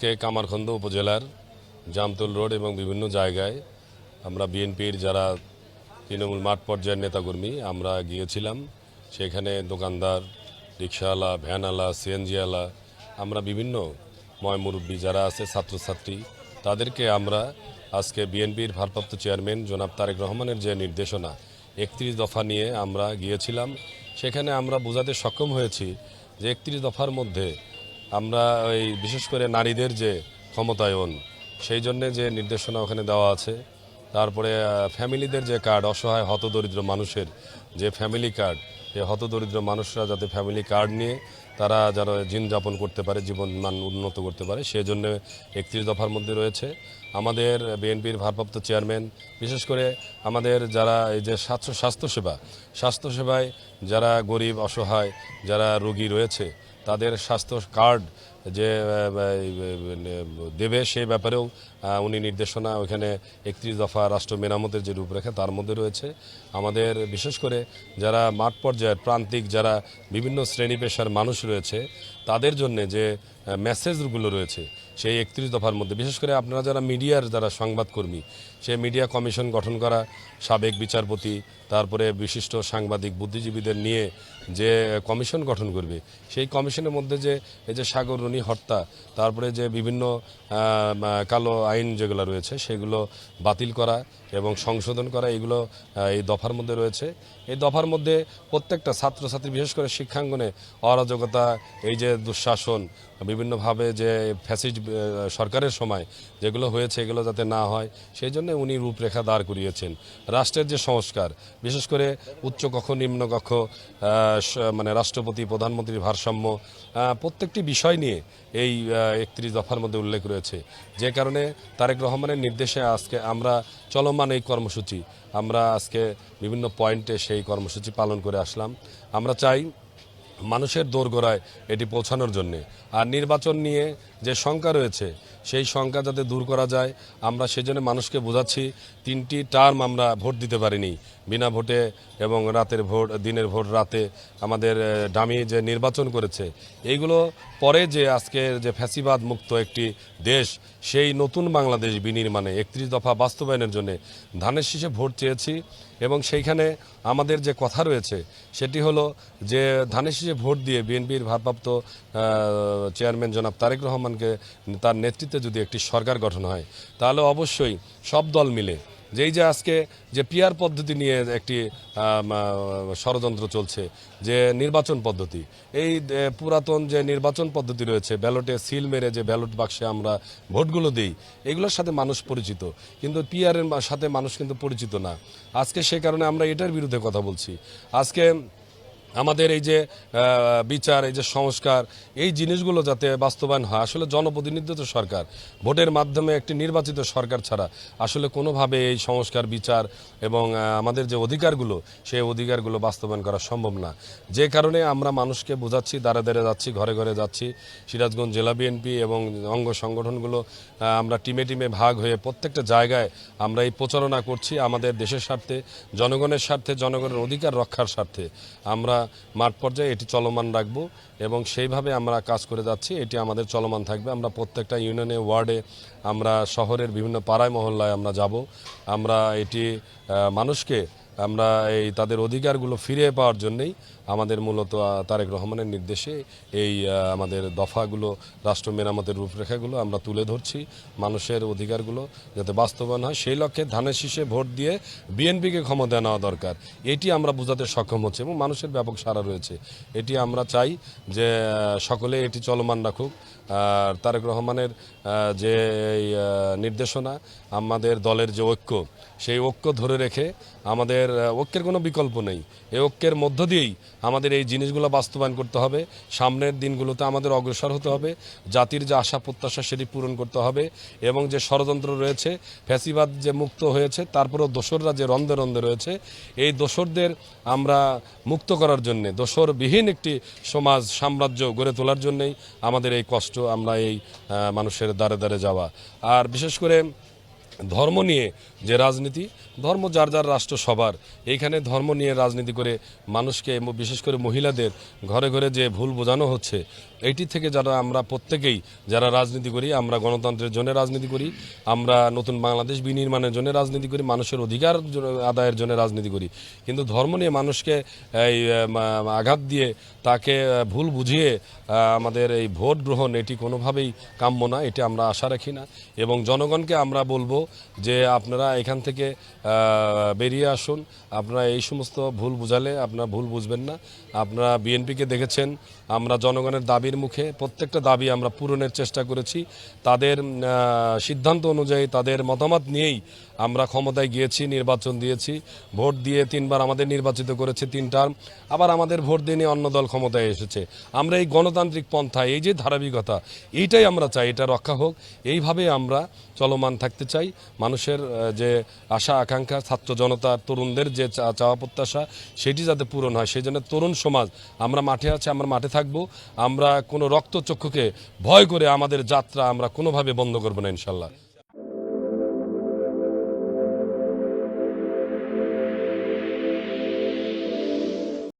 আজকে কামারখন্দ উপজেলার জামতুল রোড এবং বিভিন্ন জায়গায় আমরা বিএনপির যারা তৃণমূল মাঠ পর্যায়ের নেতাকর্মী, আমরা গিয়েছিলাম। সেখানে দোকানদার, রিক্সাওয়ালা, ভ্যানওয়ালা, সিএনজিওয়ালা, আমরা বিভিন্ন ময় মুরব্বী যারা আছে, ছাত্রছাত্রী, তাদেরকে আমরা আজকে বিএনপির ভারপ্রাপ্ত চেয়ারম্যান জনাব তারেক রহমানের যে নির্দেশনা, একত্রিশ দফা নিয়ে আমরা গিয়েছিলাম। সেখানে আমরা বোঝাতে সক্ষম হয়েছি যে একত্রিশ দফার মধ্যে আমরা ওই বিশেষ করে নারীদের যে ক্ষমতায়ন, সেই জন্যে যে নির্দেশনা ওখানে দেওয়া আছে। তারপরে ফ্যামিলিদের যে কার্ড, অসহায় হতদরিদ্র মানুষের যে ফ্যামিলি কার্ড, এই হতদরিদ্র মানুষরা যাতে ফ্যামিলি কার্ড নিয়ে তারা যারা দিন যাপন করতে পারে, জীবন মান উন্নত করতে পারে, সেই জন্য একত্রিশ দফার মধ্যে রয়েছে। আমাদের বিএনপির ভারপ্রাপ্ত চেয়ারম্যান, বিশেষ করে আমাদের যারা এই যে স্বাস্থ্য স্বাস্থ্যসেবা স্বাস্থ্যসেবায় যারা গরিব, অসহায়, যারা রোগী রয়েছে তাদের স্বাস্থ্য কার্ড যে দেবে সেই ব্যাপারেও উনি নির্দেশনা ওখানে একত্রিশ দফা রাষ্ট্র মেরামতের যে রূপরেখা তার মধ্যে রয়েছে। আমাদের বিশেষ করে যারা মাঠ পর্যায়ের প্রান্তিক, যারা বিভিন্ন শ্রেণি পেশার মানুষ রয়েছে, তাদের জন্য যে মেসেজগুলো রয়েছে সেই একত্রিশ দফার মধ্যে। বিশেষ করে আপনারা যারা মিডিয়ার যারা সংবাদকর্মী সেই মিডিয়া কমিশন গঠন করা, সাবেক বিচারপতি, তারপরে বিশিষ্ট সাংবাদিক, বুদ্ধিজীবীদের নিয়ে যে কমিশন গঠন করবে, সেই কমিশনের মধ্যে যে এই যে সাগররণী হত্যা তারপরে যে বিভিন্ন কালো আইন যেগুলো রয়েছে, সেগুলো বাতিল করা এবং সংশোধন করা, এগুলো এই দফার মধ্যে রয়েছে। এই দফার মধ্যে প্রত্যেকটা ছাত্রছাত্রী, বিশেষ করে শিক্ষাঙ্গনে অরাজকতা, এই যে দুঃশাসন বিভিন্নভাবে যে ফ্যাসিড সরকারের সময় যেগুলো হয়েছে এগুলো যাতে না হয়, সেই জন্য উনি রূপরেখা দাঁড় করিয়েছেন। রাষ্ট্রের যে সংস্কার, বিশেষ করে উচ্চকক্ষ নিম্নকক্ষ মানে রাষ্ট্রপতি, প্রধানমন্ত্রীর ভারসাম্য প্রত্যেকটি বিষয় নিয়ে এই একত্রিশ দফার মধ্যে উল্লেখ রয়েছে। যে কারণে তারেক রহমানের নির্দেশে আজকে আমরা চলমান এই কর্মসূচি, আমরা আজকে বিভিন্ন পয়েন্টে সেই কর্মসূচি পালন করে আসলাম। আমরা চাই মানুষের দোরগোড়ায় এটি পৌঁছানোর জন্যে। আর নির্বাচন নিয়ে যে শঙ্কা রয়েছে, সেই শঙ্কা যাতে দূর করা যায়, আমরা সেজন্য মানুষকে বোঝাচ্ছি, তিনটি টার্ম আমরা ভোট দিতে পারিনি। বিনা ভোটে এবং রাতের ভোট, দিনের ভোট, রাতে আমাদের ডামি যে নির্বাচন করেছে, এইগুলো পরে যে আজকে যে ফ্যাসিবাদ মুক্ত একটি দেশ, সেই নতুন বাংলাদেশ বিনির্মাণে একত্রিশ দফা বাস্তবায়নের জন্য ধানের শীষে ভোট চেয়েছি। এবং সেইখানে আমাদের যে কথা রয়েছে, সেটি হলো যে ধানের শীষে ভোট দিয়ে বিএনপির ভারপ্রাপ্ত চেয়ারম্যান জনাব তারেক রহমানকে তার নেতৃত্বে যদি একটি সরকার গঠন হয়, তাহলে অবশ্যই সব দল মিলে যেই যে আজকে যে পিয়ার পদ্ধতি নিয়ে একটি ষড়যন্ত্র চলছে, যে নির্বাচন পদ্ধতি, এই পুরাতন যে নির্বাচন পদ্ধতি রয়েছে, ব্যালটে সিল মেরে যে ব্যালট বাক্সে আমরা ভোটগুলো দিই, এগুলোর সাথে মানুষ পরিচিত, কিন্তু পিয়ারের সাথে মানুষ কিন্তু পরিচিত না। আজকে সে কারণে আমরা এটার বিরুদ্ধে কথা বলছি। আজকে আমাদের এই যে বিচার, এই যে সংস্কার, এই জিনিসগুলো যাতে বাস্তবায়ন হয়, আসলে জনপ্রতিনিধিত্ব সরকার। ভোটের মাধ্যমে একটি নির্বাচিত সরকার ছাড়া আসলে কোনোভাবে এই সংস্কার, বিচার এবং আমাদের যে অধিকারগুলো, সেই অধিকারগুলো বাস্তবায়ন করা সম্ভব না। যে কারণে আমরা মানুষকে বোঝাচ্ছি, দাঁড়ে দাঁড়ে যাচ্ছি, ঘরে ঘরে যাচ্ছি। সিরাজগঞ্জ জেলা বিএনপি এবং অঙ্গ সংগঠনগুলো আমরা টিমে টিমে ভাগ হয়ে প্রত্যেকটা জায়গায় আমরা এই প্রচারণা করছি আমাদের দেশের স্বার্থে, জনগণের স্বার্থে, জনগণের অধিকার রক্ষার স্বার্থে। আমরা মাঠ পর্যায়ে এটি চলমান রাখব এবং সেইভাবে আমরা কাজ করে যাচ্ছি। এটি আমাদের চলমান থাকবে। আমরা প্রত্যেকটা ইউনিয়নে, ওয়ার্ডে, আমরা শহরের বিভিন্ন পাড়ায়, মহল্লায় আমরা যাব। আমরা এটি মানুষকে আমরা এই তাদের অধিকারগুলো ফিরে পাওয়ার জন্যই আমাদের মূলত তারেক রহমানের নির্দেশে এই আমাদের দফাগুলো, রাষ্ট্র মেরামতের রূপরেখাগুলো আমরা তুলে ধরছি। মানুষের অধিকারগুলো যাতে বাস্তবায়ন হয়, সেই লক্ষ্যে ধানের শীষে ভোট দিয়ে বিএনপিকে ক্ষমতা নেওয়া দরকার। এটি আমরা বোঝাতে সক্ষম হচ্ছে এবং মানুষের ব্যাপক সাড়া রয়েছে। এটি আমরা চাই যে সকলে এটি চলমান রাখুক। আর তারেক রহমানের যে নির্দেশনা, আমাদের দলের যে ঐক্য, সেই ঐক্য ধরে রেখে আমাদের ঐক্যের কোনো বিকল্প নেই। এই ঐক্যের মধ্য দিয়েই আমাদের এই জিনিসগুলো বাস্তবায়ন করতে হবে। সামনের দিনগুলোতে আমাদের অগ্রসর হতে হবে। জাতির যে আশা, প্রত্যাশা, সেটি পূরণ করতে হবে। এবং যে ষড়যন্ত্র রয়েছে, ফ্যাসিবাদ যে মুক্ত হয়েছে, তারপরেও দোসররা যে রন্ধে রন্ধে রয়েছে, এই দোসরদের আমরা মুক্ত করার জন্যে, দোসরবিহীন একটি সমাজ সাম্রাজ্য গড়ে তোলার জন্যই আমাদের এই কষ্ট, আমরা এই মানুষের দ্বারে দ্বারে যাওয়া। আর বিশেষ করে ধর্ম নিয়ে যে রাজনীতি, ধর্ম যার যার রাষ্ট্র সবার। এইখানে ধর্ম নিয়ে রাজনীতি করে মানুষকে, বিশেষ করে মহিলাদের ঘরে ঘরে যে ভুল বোঝানো হচ্ছে এইটি থেকে যারা আমরা প্রত্যেকেই যারা রাজনীতি করি, আমরা গণতন্ত্রের জন্য রাজনীতি করি, আমরা নতুন বাংলাদেশ বিনির্মাণের জন্য রাজনীতি করি, মানুষের অধিকার আদায়ের জন্য রাজনীতি করি। কিন্তু ধর্ম নিয়ে মানুষকে এই আঘাত দিয়ে তাকে ভুল বুঝিয়ে আমাদের এই ভোট গ্রহণ এটি কোনোভাবেই কাম্য না, এটি আমরা আশা রাখি না। এবং জনগণকে আমরা বলব যে আপনারা এখান থেকে বেরিয়ে আসুন। আপনারা এই সমস্ত ভুল বুঝালে আপনারা ভুল বুঝবেন না। আপনারা বিএনপিকে দেখেছেন, আমরা জনগণের দাবির মুখে প্রত্যেকটা দাবি আমরা পূরণের চেষ্টা করেছি। তাদের সিদ্ধান্ত অনুযায়ী তাদের মতামত নিয়েই আমরা ক্ষমতায় গিয়েছি, নির্বাচন দিয়েছি, ভোট দিয়ে তিনবার আমাদের নির্বাচিত করেছে তিন টার্ম আবার আমাদের ভোট দিয়ে নিয়ে অন্য দল ক্ষমতায় এসেছে। আমরা এই গণতান্ত্রিক পন্থা, এই যে ধারাবাহিকতা, এইটাই আমরা চাই, এটা রক্ষা হোক। এইভাবে আমরা চলমান থাকতে চাই। মানুষের যে আশা, আকাঙ্ক্ষা, ছাত্র জনতা, তরুণদের যে চাওয়া প্রত্যাশা, সেটি যাতে পূরণ হয়। সেই জন্য তরুণ সমাজ, আমরা মাঠে আছি, আমরা মাঠে থাকব। আমরা কোনো রক্তচক্ষুকে ভয় করে আমাদের যাত্রা আমরা কোনোভাবে বন্ধ করব না, ইনশাল্লাহ।